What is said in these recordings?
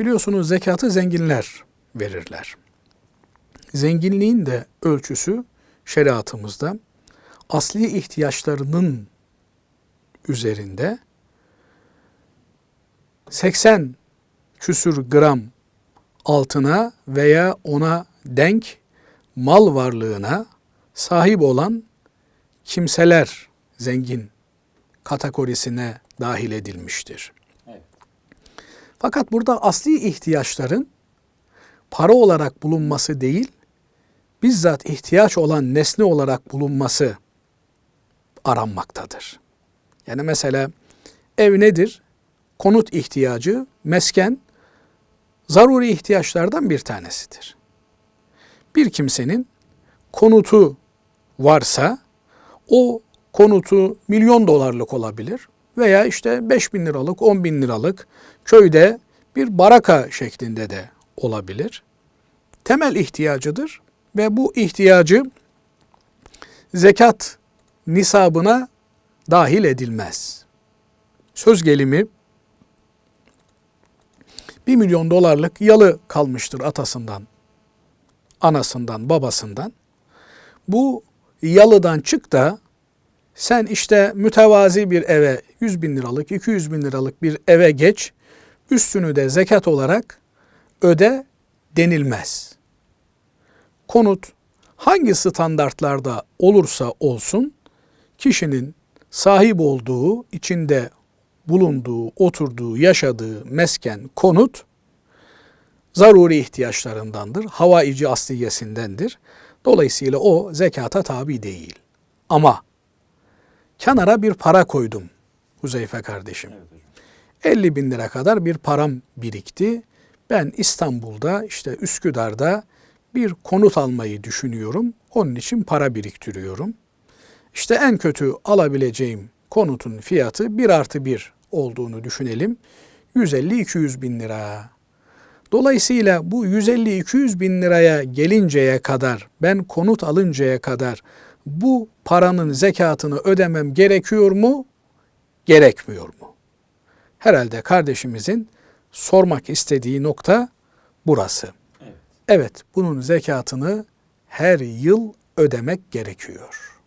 Biliyorsunuz zekatı zenginler verirler. Zenginliğin de ölçüsü şeriatımızda asli ihtiyaçlarının üzerinde 80 küsür gram altına veya ona denk mal varlığına sahip olan kimseler zengin kategorisine dahil edilmiştir. Fakat burada asli ihtiyaçların para olarak bulunması değil, bizzat ihtiyaç olan nesne olarak bulunması aranmaktadır. Yani mesela ev nedir? Konut ihtiyacı, mesken zaruri ihtiyaçlardan bir tanesidir. Bir kimsenin konutu varsa o konutu milyon dolarlık olabilir veya işte 5 bin liralık, 10 bin liralık köyde bir baraka şeklinde de olabilir. Temel ihtiyacıdır ve bu ihtiyacı zekat nisabına dahil edilmez. Söz gelimi 1 milyon dolarlık yalı kalmıştır atasından, anasından, babasından. Bu yalıdan çık da sen işte mütevazi bir eve 100 bin liralık, 200 bin liralık bir eve geç, üstünü de zekat olarak öde denilmez. Konut hangi standartlarda olursa olsun kişinin sahip olduğu, içinde bulunduğu, oturduğu, yaşadığı mesken, konut zaruri ihtiyaçlarındandır. Havaici asliyesindendir. Dolayısıyla o zekata tabi değil. Ama kenara bir para koydum Huzeyfe kardeşim. Evet hocam. 50 bin lira kadar bir param birikti. Ben İstanbul'da işte Üsküdar'da bir konut almayı düşünüyorum. Onun için para biriktiriyorum. İşte en kötü alabileceğim konutun fiyatı 1 artı 1 olduğunu düşünelim. 150-200 bin lira. Dolayısıyla bu 150-200 bin liraya gelinceye kadar, ben konut alıncaya kadar bu paranın zekatını ödemem gerekiyor mu? Gerekmiyor mu? Herhalde kardeşimizin sormak istediği nokta burası. Evet. Evet, bunun zekatını her yıl ödemek gerekiyor.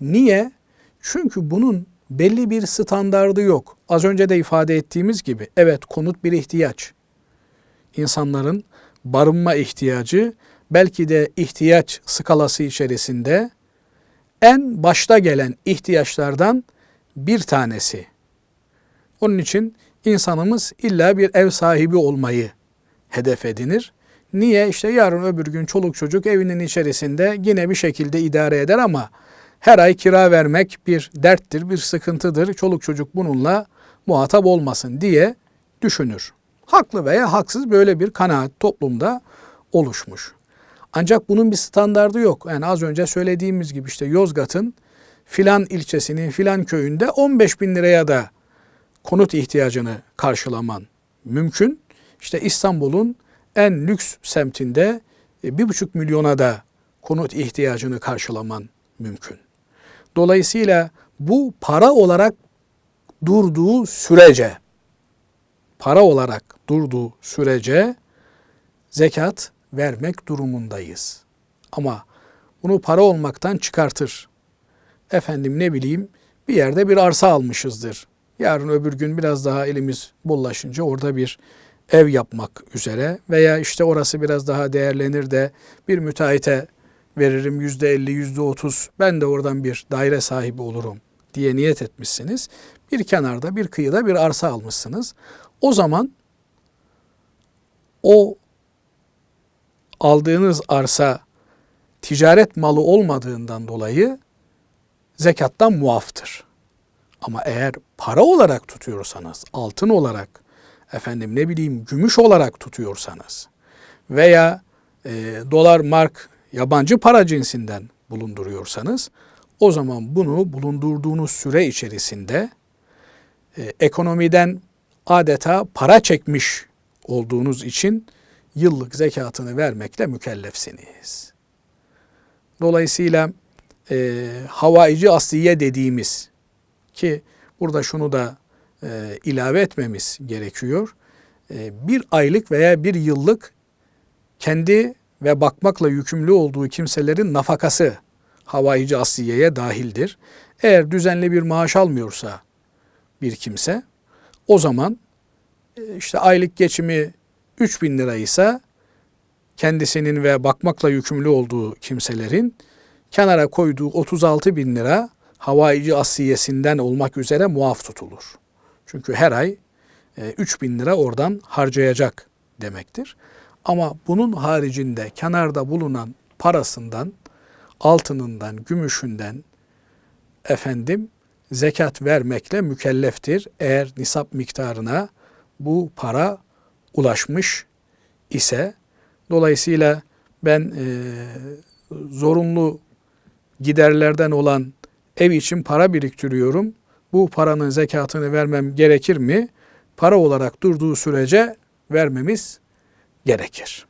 Niye? Çünkü bunun belli bir standardı yok. Az önce de ifade ettiğimiz gibi evet konut bir ihtiyaç. İnsanların barınma ihtiyacı belki de ihtiyaç skalası içerisinde en başta gelen ihtiyaçlardan bir tanesi. Onun için insanımız illa bir ev sahibi olmayı hedef edinir. Niye? İşte yarın öbür gün çoluk çocuk evinin içerisinde yine bir şekilde idare eder ama her ay kira vermek bir derttir, bir sıkıntıdır. Çoluk çocuk bununla muhatap olmasın diye düşünür. Haklı veya haksız böyle bir kanaat toplumda oluşmuş. Ancak bunun bir standardı yok. Yani az önce söylediğimiz gibi işte Yozgat'ın filan ilçesinin filan köyünde 15 bin liraya da konut ihtiyacını karşılaman mümkün. İşte İstanbul'un en lüks semtinde e, bir buçuk milyona da konut ihtiyacını karşılaman mümkün. Dolayısıyla bu para olarak durduğu sürece, para olarak durduğu sürece zekat vermek durumundayız. Ama bunu para olmaktan çıkartır. Efendim ne bileyim bir yerde bir arsa almışızdır. Yarın öbür gün biraz daha elimiz bollaşınca orada bir ev yapmak üzere veya işte orası biraz daha değerlenir de bir müteahhite veririm yüzde elli, yüzde otuz ben de oradan bir daire sahibi olurum diye niyet etmişsiniz. Bir kenarda bir kıyıda bir arsa almışsınız. O zaman o aldığınız arsa ticaret malı olmadığından dolayı zekattan muaftır. Ama eğer para olarak tutuyorsanız, altın olarak, efendim ne bileyim gümüş olarak tutuyorsanız veya e, dolar, mark, yabancı para cinsinden bulunduruyorsanız o zaman bunu bulundurduğunuz süre içerisinde e, ekonomiden adeta para çekmiş olduğunuz için yıllık zekatını vermekle mükellefsiniz. Dolayısıyla e, havaici asliye dediğimiz ki burada şunu da e, ilave etmemiz gerekiyor. e, bir aylık veya bir yıllık kendi ve bakmakla yükümlü olduğu kimselerin nafakası havaici asliyeye dahildir. Eğer düzenli bir maaş almıyorsa bir kimse o zaman e, işte aylık geçimi 3000 lira ise kendisinin ve bakmakla yükümlü olduğu kimselerin kenara koyduğu 36 bin lira havaici asiyesinden olmak üzere muaf tutulur. Çünkü her ay e, 3 bin lira oradan harcayacak demektir. Ama bunun haricinde kenarda bulunan parasından, altınından, gümüşünden efendim zekat vermekle mükelleftir. Eğer nisap miktarına bu para ulaşmış ise dolayısıyla ben e, zorunlu giderlerden olan ev için para biriktiriyorum. Bu paranın zekatını vermem gerekir mi? Para olarak durduğu sürece vermemiz gerekir.